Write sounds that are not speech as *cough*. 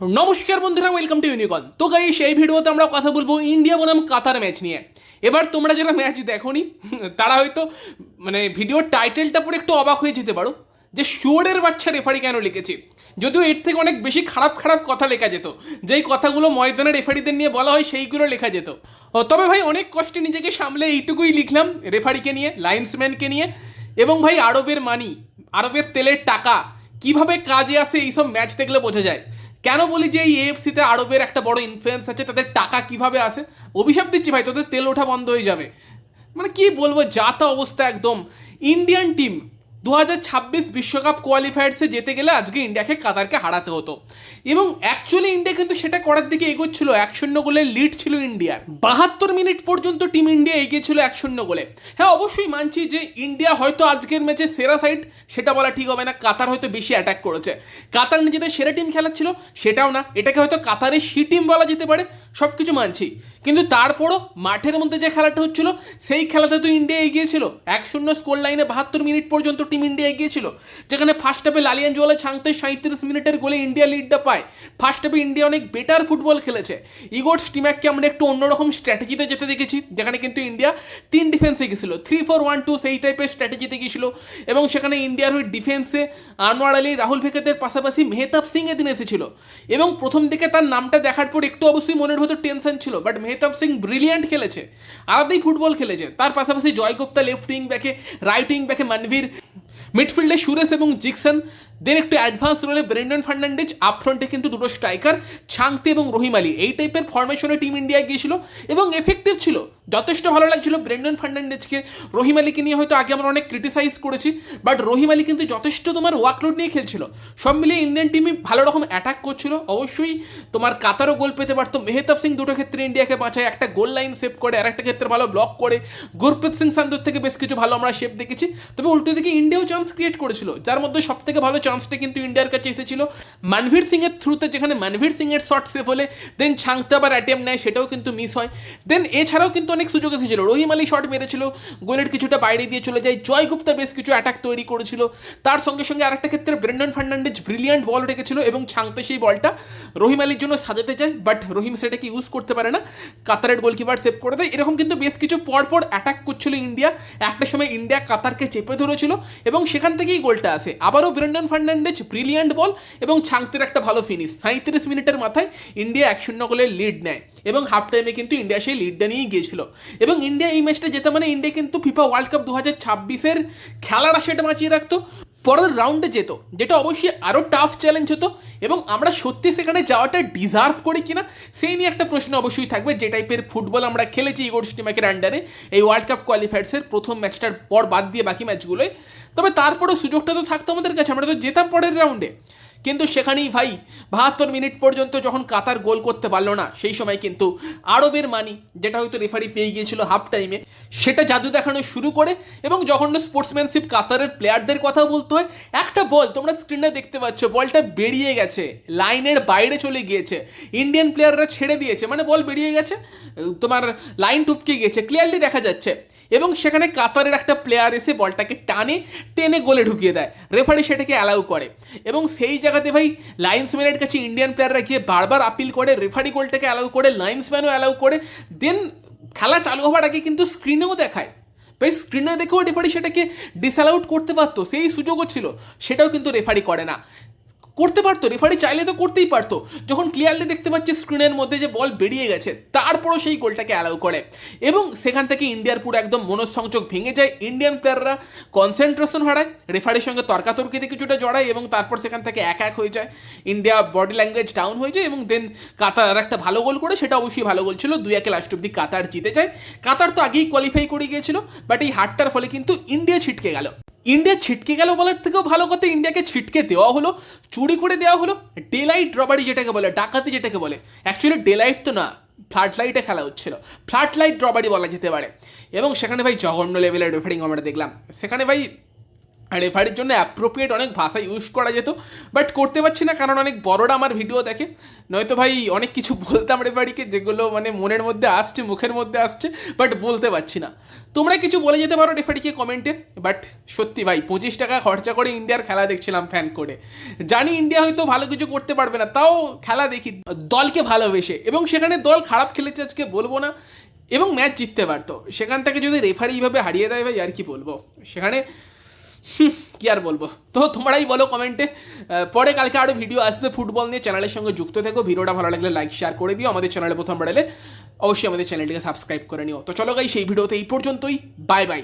নমস্কার বন্ধুরা welcome to ইউনিকন তো গাইস এই ভিডিওতে আমরা কথা বলব ইন্ডিয়া বনাম কাতার ম্যাচ নিয়ে। এবার তোমরা যারা ম্যাচ দেখোনি, তারা হয়তো মানে ভিডিওর টাইটেলটা পরে একটু অবাক হয়ে যেতে পারো, যে শুয়োরের বাচ্চা রেফারি কেন লিখেছে? যদিও এর থেকে অনেক বেশি খারাপ খারাপ কথা লেখা যেত, যেই কথাগুলো ময়দানের রেফারিদের নিয়ে বলা হয় সেইগুলো লেখা যেত। তবে ভাই অনেক কষ্টে নিজেকে সামলে এইটুকুই লিখলাম রেফারিকে নিয়ে লাইন্সম্যানকে নিয়ে। এবং ভাই আরবের মানি আরবের তেলের টাকা, কীভাবে কাজে আসে এইসব ম্যাচ দেখলে বোঝা যায়। কেন বলি যে এই এফসিতে আরবের একটা বড় ইনফ্লুয়েন্স আছে? তাদের টাকা কীভাবে আসে? অভিশাপ দিচ্ছি ভাই, তোদের তেল ওঠা বন্ধ হয়ে যাবে। মানে কি বলব, যা তা অবস্থা একদম। ইন্ডিয়ান টিম দু বিশ্বকাপ কোয়ালিফায়ার্সে যেতে গেলে আজকে ইন্ডিয়াকে কাতারকে হারাতে হতো। এবং অ্যাকচুয়ালি ইন্ডিয়া কিন্তু সেটা করার দিকে এগোচ্ছিল। এক শূন্য গোলের লিড ছিল ইন্ডিয়ার বাহাত্তর মিনিট পর্যন্ত টিম ইন্ডিয়া এগিয়েছিল এক শূন্য গোলে। হ্যাঁ অবশ্যই মানছি যে ইন্ডিয়া হয়তো আজকের ম্যাচে সেরা সাইড সেটা বলা ঠিক হবে না। কাতার হয়তো বেশি অ্যাটাক করেছে। কাতার নিজেদের সেরা টিম খেলাচ্ছিল সেটাও না। এটাকে হয়তো কাতারের সি টিম বলা যেতে পারে সব কিছু মানছি। কিন্তু তারপরও মাঠের মধ্যে যে খেলাটা হচ্ছিল, সেই খেলাতে তো ইন্ডিয়া এগিয়েছিল। এক শূন্য স্কোর লাইনে বাহাত্তর মিনিট পর্যন্ত টিম ইন্ডিয়া এগিয়েছিল, যেখানে ফার্স্ট হাফে লালিয়ান জোয়ালে ছাংতে সাঁত্রিশ মিনিটের গোলে ইন্ডিয়া লিডটা পায়। ফার্স্ট হাফে ইন্ডিয়া অনেক বেটার ফুটবল খেলেছে। ইগোর স্টিম্যাককে আমরা একটু অন্যরকম স্ট্র্যাটেজিতে যেতে দেখেছি, যেখানে কিন্তু ইন্ডিয়া তিন ডিফেন্সে গেছিল থ্রি ফোর ওয়ান টু সেই টাইপের স্ট্র্যাটেজিতে গিয়েছিল এবং সেখানে ইন্ডিয়ার হয়ে ডিফেন্সে আনোয়ার আলী, রাহুল ভেকেতের পাশাপাশি মেহতাব সিং এদিন এসেছিল। এবং প্রথম দিকে তার নামটা দেখার পর একটু অবশ্যই মনের ভেতর টেনশন ছিল বাট মেহতাব সিং ব্রিলিয়ান্ট খেলেছে। আলাদাই ফুটবল খেলেছে। তার পাশাপাশি জয় গুপ্তা লেফট উইং ব্যাকে রাইট উইং ব্যাকে মানভীর মিডফিল্ডে সুরেশ এবং জিকসন দেন একটু অ্যাডভান্স রোলে ব্রেন্ডন ফার্নান্ডেজ আপফ্রন্টে কিন্তু দুটো স্ট্রাইকার ছাংতে এবং রহিম আলী এই টাইপের ফরমেশনে টিম ইন্ডিয়া গিয়েছিল এবং এফেক্টিভ ছিল। যথেষ্ট ভালো লাগছিল ব্রেন্ডন ফার্নান্ডেজকে রহিম আলীকে নিয়ে হয়তো আগে আমরা অনেক ক্রিটিসাইজ করেছি বাট রহিম আলী কিন্তু যথেষ্ট তোমার ওয়ার্কলোড নিয়ে খেলছিল। সব মিলিয়ে ইন্ডিয়ান টিমই ভালো রকম অ্যাটাক করছিল। অবশ্যই তোমার কাতারও গোল পেতে পারতো। মেহতাব সিং দুটো ক্ষেত্রে ইন্ডিয়াকে বাঁচায়। একটা গোল লাইন সেভ করে আর একটা ক্ষেত্রে ভালো ব্লক করে। গুরপ্রীত সিং সান্ধুর থেকে বেশ কিছু ভালো আমরা শেপ দেখেছি। তবে উল্টো দিকে ইন্ডিয়াও চান্স ক্রিয়েট করেছিল। যার মধ্যে সব থেকে ভালো চান্সটা কিন্তু ইন্ডিয়ার কাছে এসেছিল। মানভীর সিং এর থ্রুতে যেখানে মানভীর সিং এর শট সেভ হলে দেন ছাংতে আবার অ্যাটেম্প নেয় সেটাও কিন্তু মিস হয়। দেন এছাড়াও কিন্তু অনেক সুযোগ এসেছিল। রহিম আলী শট মেরেছিল, গোলের কিছুটা বাইরে দিয়ে চলে যায়। জয়গুপ্তা বেশ কিছু অ্যাটাক তৈরি করেছিল। তার সঙ্গে সঙ্গে আরেকটা ক্ষেত্রে ব্রেন্ডন ফার্নান্ডেজ ব্রিলিয়ান্ট বল রেখেছিল এবং ছাংতে সেই বলটা রহিম আলীর জন্য সাজাতে চায় বাট রহিম সেটাকে ইউজ করতে পারে না। কাতারের গোলকিপার সেভ করে দেয়। এরকম কিন্তু বেশ কিছু পরপর অ্যাটাক করছিল ইন্ডিয়া। একটা সময় ইন্ডিয়া কাতারকে চেপে ধরেছিল এবং সেখান থেকেই গোলটা আসে। আবারও ব্রেন্ডন ফার্নান্ডেজ ব্রিলিয়ান্ট বল এবং ছাংতের একটা ভালো ফিনিশ সাঁত্রিশ মিনিটের মাথায় ইন্ডিয়া এক শূন্য গোলের লিড নেয়। এবং হাফ টাইমে কিন্তু ইন্ডিয়া সেই লিডটা নিয়েই গিয়েছিল। এবং ইন্ডিয়া এই ম্যাচটা যেতে মানে ইন্ডিয়া কিন্তু ফিফা ওয়ার্ল্ড কাপ দু হাজার ছাব্বিশের খেলার সেটা বাঁচিয়ে রাখতো, পরের রাউন্ডে যেত, যেটা অবশ্যই আরও টাফ চ্যালেঞ্জ হতো। এবং আমরা সত্যি সেখানে যাওয়াটা ডিজার্ভ করি কিনা, সেই নিয়ে একটা প্রশ্ন অবশ্যই থাকবে। যে টাইপের ফুটবল আমরা খেলেছি ইগোর স্টিমাকের আন্ডারে এই ওয়ার্ল্ড কাপ কোয়ালিফায়ার্সের প্রথম ম্যাচটার পর বাদ দিয়ে বাকি ম্যাচগুলোয় তবে তারপরেও সুযোগটা তো থাকতো আমাদের কাছে, আমরা তো যেতাম পরের রাউন্ডে কিন্তু সেখানেই ভাই বাহাত্তর মিনিট পর্যন্ত যখন কাতার গোল করতে পারল না, সেই সময় কিন্তু আরবের মানি, যেটা হয়তো রেফারি পেয়ে গিয়েছিল হাফ টাইমে সেটা জাদু দেখানো শুরু করে এবং যখন স্পোর্টসম্যানশিপ কাতারের প্লেয়ারদের কথা বলতে হয়, একটা বল, তোমরা স্ক্রিনে দেখতে পাচ্ছ, বলটা বেরিয়ে গেছে, লাইনের বাইরে চলে গিয়েছে ইন্ডিয়ান প্লেয়াররা ছেড়ে দিয়েছে মানে বল বেরিয়ে গেছে, তোমার লাইন টুপকে গিয়েছে ক্লিয়ারলি দেখা যাচ্ছে। এবং সেখানে কাতারের একটা প্লেয়ার এসে বলটাকে টানে, টেনে গোলে ঢুকিয়ে দেয় রেফারি সেটাকে অ্যালাউ করে। এবং সেই জায়গাতে ভাই লাইন্সম্যানের কাছে ইন্ডিয়ান প্লেয়াররা গিয়ে বারবার আপিল করে রেফারি গোলটাকে অ্যালাউ করে লাইন্সম্যানও অ্যালাউ করে দেন খেলা চালু হওয়ার আগে কিন্তু স্ক্রিনেও দেখায়। বেশ স্ক্রিনে দেখেও রেফারি সেটাকে ডিসঅ্যালাউট করতে পারতো, সেই সুযোগও ছিল। সেটাও কিন্তু রেফারি করে না। করতে পারতো রেফারি চাইলে তো করতেই পারতো। যখন ক্লিয়ারলি দেখতে পাচ্ছে স্ক্রিনের মধ্যে যে বল বেরিয়ে গেছে, তারপরও সেই গোলটাকে অ্যালাউ করে। এবং সেখান থেকে ইন্ডিয়ার পুরো একদম মনঃসংযোগ ভেঙে যায়। ইন্ডিয়ান প্লেয়াররা কনসেন্ট্রেশন হারায় রেফারির সঙ্গে তর্কাতর্কিতে কিছুটা জড়ায় এবং তারপর সেখান থেকে এক এক হয়ে যায়। ইন্ডিয়া বডি ল্যাঙ্গুয়েজ ডাউন হয়ে যায় এবং দেন কাতার একটা ভালো গোল করে, সেটা অবশ্যই ভালো গোল ছিল। দুই একে লাস্ট অব্দি কাতার জিতে যায়। কাতার তো আগেই কোয়ালিফাই করে গিয়েছিল বাট এই হারটার ফলে কিন্তু ইন্ডিয়া ছিটকে গেল। ইন্ডিয়া ছিটকে গেল বলার থেকেও ভালো কথা, ইন্ডিয়াকে ছিটকে দেওয়া হলো, চুরি করে দেওয়া হলো ডেলাইট রবারি যেটাকে বলে, ডাকাতি যেটাকে বলে। অ্যাকচুয়ালি ডেলাইট তো না ফ্ল্যাট লাইটে খেলা হচ্ছিল। ফ্ল্যাট লাইট রবারি বলা যেতে পারে। এবং সেখানে ভাই জঘন্য লেভেলের রেফারিং আমরা দেখলাম। সেখানে ভাই রেফারির জন্য অ্যাপ্রোপ্রিয়েট অনেক ভাষা ইউজ করা যেত বাট করতে পারছি না কারণ অনেক বড়রা আমার ভিডিও দেখে। নয়তো ভাই অনেক কিছু বলতাম রেফারিকে যেগুলো মানে মনের মধ্যে আসছে, মুখের মধ্যে আসছে বাট বলতে পারছি না। তোমরা কিছু বলে যেতে পারো রেফারিকে কমেন্টে বাট সত্যি ভাই, পঁচিশ টাকা খরচা করে ইন্ডিয়ার খেলা দেখছিলাম ফ্যান করে। জানি ইন্ডিয়া হয়তো ভালো কিছু করতে পারবে না, তাও খেলা দেখি, দলকে ভালোবেসে। এবং সেখানে দল খারাপ খেলেছে আজকে বলব না, এবং ম্যাচ জিততে পারতো। সেখান থেকে যদি রেফারি এইভাবে হারিয়ে দেয় ভাই, আর কি বলব? সেখানে *laughs* কি আর বলব? তো তোমরাই বলো কমেন্টে পরে কালকে আরও ভিডিও আসবে ফুটবল নিয়ে। চ্যানেলের সঙ্গে যুক্ত থেকো। ভিডিওটা ভালো লাগলে লাইক শেয়ার করে দিও। আমাদের চ্যানেলে প্রথম বাড়ালে অবশ্যই আমাদের চ্যানেলটিকে সাবস্ক্রাইব করে নিও। তো চলো গাই সেই ভিডিওতে এই পর্যন্তই। Bye bye